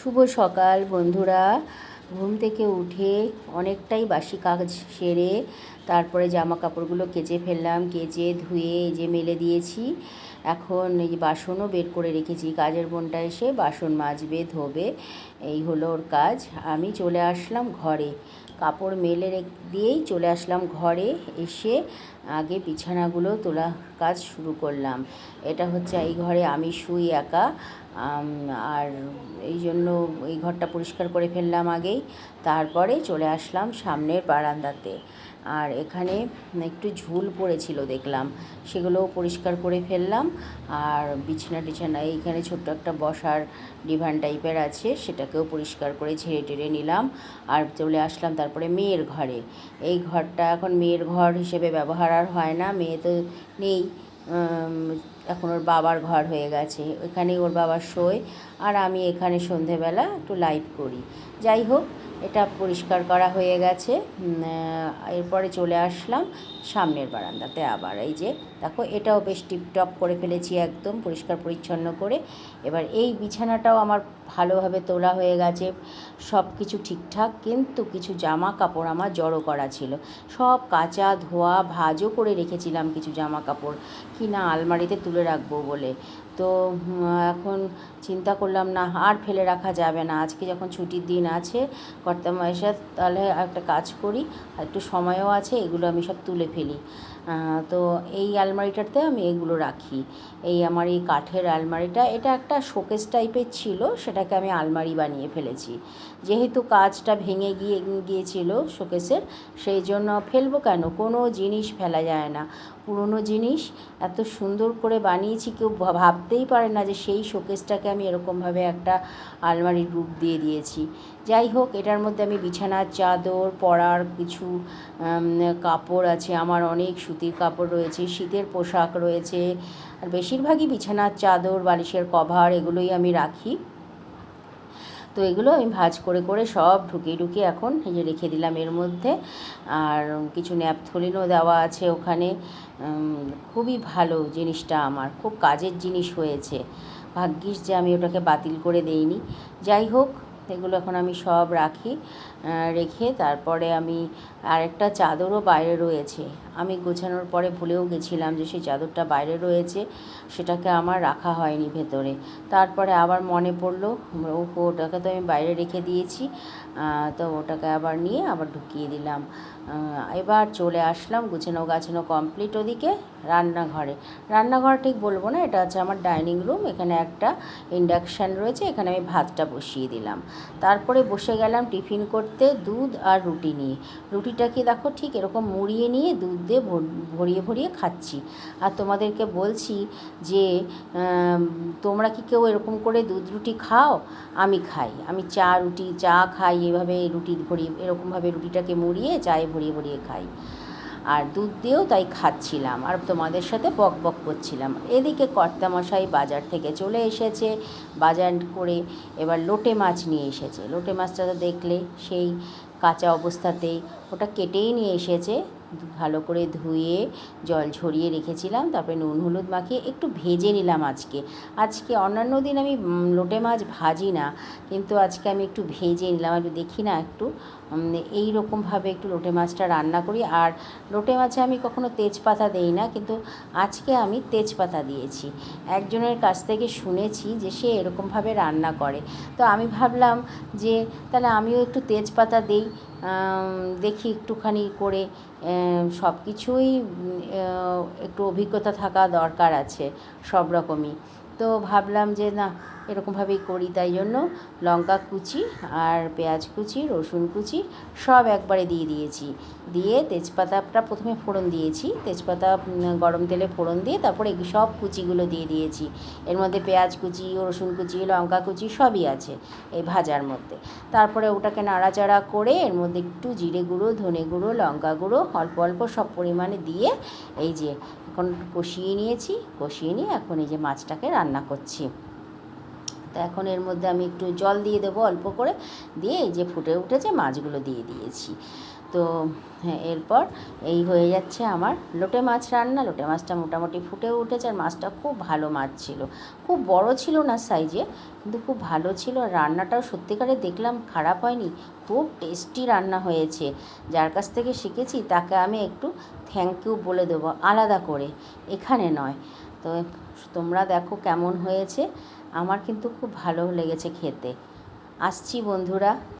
শুভ সকাল, বন্ধুরা। ঘুম থেকে উঠে অনেকটাই বাসি কাজ সেরে তারপরে জামা কাপড়গুলো কেচে ফেললাম, কেচে ধুয়ে যে মেলে দিয়েছি। এখন এই বাসনও বের করে রেখেছি, কাজের বোনটা এসে বাসন মাজবে, ধোবে, এই হলো ওর কাজ। আমি চলে আসলাম ঘরে। কাপড় মেলে দিয়েই চলে আসলাম ঘরে, এসে আগে বিছানাগুলো তোলা কাজ শুরু করলাম। এটা হচ্ছে এই ঘরে আমি শুই একা আর এই জন্য এই ঘরটা পরিষ্কার করে ফেললাম আগেই। তারপরে চলে আসলাম সামনের বারান্দাতে। আর এখানে একটু ঝুল পড়েছিল দেখলাম। সেগুলোও পরিষ্কার করে ফেললাম। আর বিছানা টিছানা, এইখানে ছোট্ট একটা বসার ডিভান টাইপের আছে, সেটাকেও পরিষ্কার করে ঝেড়ে টেড়ে নিলাম। আর চলে আসলাম তারপরে মেয়ের ঘরে। এই ঘরটা এখন মেয়ের ঘর হিসেবে ব্যবহার আর হয় না, মেয়ে তো নেই। এখন ওর বাবার ঘর হয়ে গেছে। ওখানেই ওর বাবা শোয় আর আমি এখানে সন্ধেবেলা একটু লাইভ করি। যাই হোক, এটা পরিষ্কার করা হয়ে গেছে। এরপরে চলে আসলাম সামনের বারান্দাতে আবার। এই যে, দেখো, এটাও বেশ টিপটপ করে ফেলেছি একদম, পরিষ্কার পরিচ্ছন্ন করে। এবার এই বিছানাটাও আমার ভালোভাবে তোলা হয়ে গেছে। সব কিছু ঠিকঠাক, কিন্তু কিছু জামা কাপড় আমার জড়ো করা ছিল। সব কাচা ধোয়া, ভাজও করে রেখেছিলাম কিছু জামা কাপড় কি না আলমারিতে তুলে রাখব বলে। তো এখন চিন্তা করলাম, না, আর ফেলে রাখা যাবে না। আজকে যখন ছুটির দিন আছে, কর্তা মহেশা তাহলে একটা কাজ করি একটু সময়ও আছে, এগুলো আমি সব তুলে ফেলি। তো এই আলমারিটাতে আমি এগুলো রাখি। এই আমার এই কাঠের আলমারিটা, এটা একটা শোকেস টাইপের ছিল, সেটাকে আমি আলমারি বানিয়ে ফেলেছি। যেহেতু কাজটা ভেঙে গিয়ে, গিয়েছিল শোকেসের, সেই জন্য ফেলব কেন? কোনো জিনিস ফেলা যায় না। পুরনো জিনিস, এত সুন্দর করে বানিয়েছি, কেউ ভা- ভাবতেই পারে না যে সেই শোকেসটাকে আমি এরকমভাবে একটা আলমারির রূপ দিয়ে দিয়েছি। যাই হোক, এটার মধ্যে আমি বিছানার চাদর, পরার কিছু কাপড় আছে, আমার অনেক সুতির কাপড় রয়েছে, শীতের পোশাক রয়েছে, আর বেশিরভাগই বিছানার চাদর, বালিশের কভার এগুলোই আমি রাখি। তো এগুলো আমি ভাজ করে করে সব ঢুকিয়ে ঢুকিয়ে এখন এই যে রেখে দিলাম এর মধ্যে। আর কিছু ন্যাপথলিনও দেওয়া আছে ওখানে। খুবই ভালো জিনিসটা আমার, খুব কাজের জিনিস হয়েছে। ভাগ্যিস যে আমি ওটাকে বাতিল করে দেইনি। যাই হোক এগুলো এখন আমি সব রাখি রেখে তারপরে আমি আরেকটা চাদরও বাইরে রয়েছে। আমি গোছানোর পরে ভুলেও গেছিলাম যে সেই চাদরটা বাইরে রয়েছে, সেটাকে আমার রাখা হয়নি ভেতরে। তারপরে আবার মনে পড়ল ওটাকে তো আমি বাইরে রেখে দিয়েছি তো ওটাকে আবার নিয়ে আবার ঢুকিয়ে দিলাম। এবার চলে আসলাম গুছানো গাছানো কমপ্লিট ওদিকে রান্নাঘরে। রান্নাঘর ঠিক বলব না, এটা হচ্ছে আমার ডাইনিং রুম এখানে একটা ইন্ডাকশান রয়েছে, এখানে আমি ভাতটা বসিয়ে দিলাম। তারপরে বসে গেলাম টিফিন করতে দুধ আর রুটি নিয়ে। রুটিটাকে দেখো ঠিক এরকম মুড়িয়ে নিয়ে দুধ দিয়ে ভর- ভরিয়ে ভরিয়ে খাচ্ছি। আর তোমাদেরকে বলছি যে তোমরা কি কেউ এরকম করে দুধ রুটি খাও? আমি খাই। আমি চা রুটি, চা খাই, এভাবে রুটি ভরিয়ে এরকমভাবে রুটিটাকে মুড়িয়ে চায়ে ভরিয়ে ভরিয়ে খাই। আর দুধ দিয়েও তাই খাচ্ছিলাম আর তোমাদের সাথে বক বক করছিলাম। এদিকে কর্তামশাই বাজার থেকে চলে এসেছে, বাজার করে এবার লোটে মাছ নিয়ে এসেছে। লোটে মাছটা তো দেখলে সেই কাঁচা অবস্থাতেই ওটা কেটেই নিয়ে এসেছে। ভালো করে ধুয়ে জল ঝরিয়ে রেখেছিলাম, তারপরে নুন হলুদ মাখিয়ে একটু ভেজে নিলাম আজকে। আজকে অন্যান্য দিন আমি লোটে মাছ ভাজি না, কিন্তু আজকে আমি একটু ভেজে নিলাম একটু দেখি না একটু এই রকমভাবে একটু লোটে মাছটা রান্না করি। আর লোটে মাছে আমি কখনো তেজপাতা দেই না, কিন্তু আজকে আমি তেজপাতা দিয়েছি। একজনের কাছ থেকে শুনেছি যে সে এরকমভাবে রান্না করে। তো আমি ভাবলাম যে তাহলে আমিও একটু তেজপাতা দিই দেখি একটুখানি করে সব কিছুই একটু অভিজ্ঞতা থাকা দরকার আছে সব রকমই তো ভাবলাম যে না এরকমভাবেই করি, তাই জন্য লঙ্কা কুচি আর পেঁয়াজ কুচি, রসুন কুচি সব একবারে দিয়ে দিয়েছি। দিয়ে তেজপাতাটা প্রথমে ফোড়ন দিয়েছি, তেজপাতা গরম তেলে ফোড়ন দিয়ে তারপরে সব কুচিগুলো দিয়ে দিয়েছি। এর মধ্যে পেঁয়াজ কুচি, রসুন কুচি, লঙ্কা কুচি সবই আছে এই ভাজার মধ্যে। তারপরে ওটাকে নাড়াচাড়া করে এর মধ্যে একটু জিরে গুঁড়ো, ধনে গুঁড়ো, লঙ্কা গুঁড়ো অল্প অল্প সব পরিমাণে দিয়ে এই যে এখন কষিয়ে নিয়েছি, কষিয়ে নিয়ে এখন এই যে মাছটাকে রান্না করছি। তো এখন এর মধ্যে আমি একটু জল দিয়ে দেবো অল্প করে। দিয়ে যে ফুটে উঠেছে মাছগুলো দিয়ে দিয়েছি। তো হ্যাঁ এরপর এই হয়ে যাচ্ছে আমার লোটে মাছ রান্না। লোটে মাছটা মোটামুটি ফুটেও উঠেছে আর মাছটা খুব ভালো মাছ ছিল। খুব বড় ছিল না সাইজে, কিন্তু খুব ভালো ছিল। আর রান্নাটাও সত্যিকারে দেখলাম খারাপ হয়নি। খুব টেস্টি রান্না হয়েছে। যার কাছ থেকে শিখেছি তাকে আমি একটু থ্যাংক ইউ বলে দেবো। আলাদা করে। এখানে নয়। তো তোমরা দেখো কেমন হয়েছে। আমার কিন্তু খুব ভালো লেগেছে খেতে। আসছি বন্ধুরা।